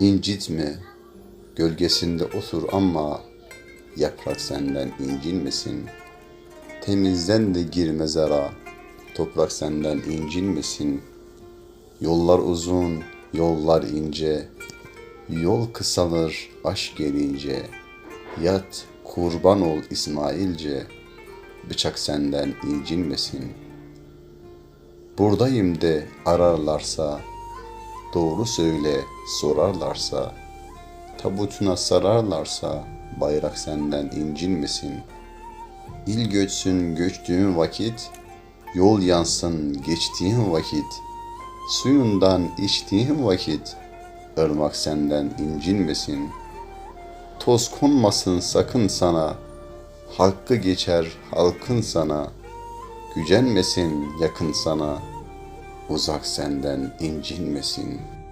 İncitme, gölgesinde otur ama yaprak senden incinmesin. Temizden de gir mezara, toprak senden incinmesin. Yollar uzun, yollar ince, yol kısalır aşk gelince. Yat, kurban ol İsmailce, bıçak senden incinmesin. Buradayım de ararlarsa, Doğru söyle sorarlarsa, tabutuna sararlarsa bayrak senden incinmesin. İl göçsün göçtüğün vakit, yol yansın geçtiğin vakit, suyundan içtiğin vakit, ırmak senden incinmesin. Toz konmasın sakın sana, hakkı geçer halkın sana, gücenmesin yakın sana.'' Uzak senden incinmesin.''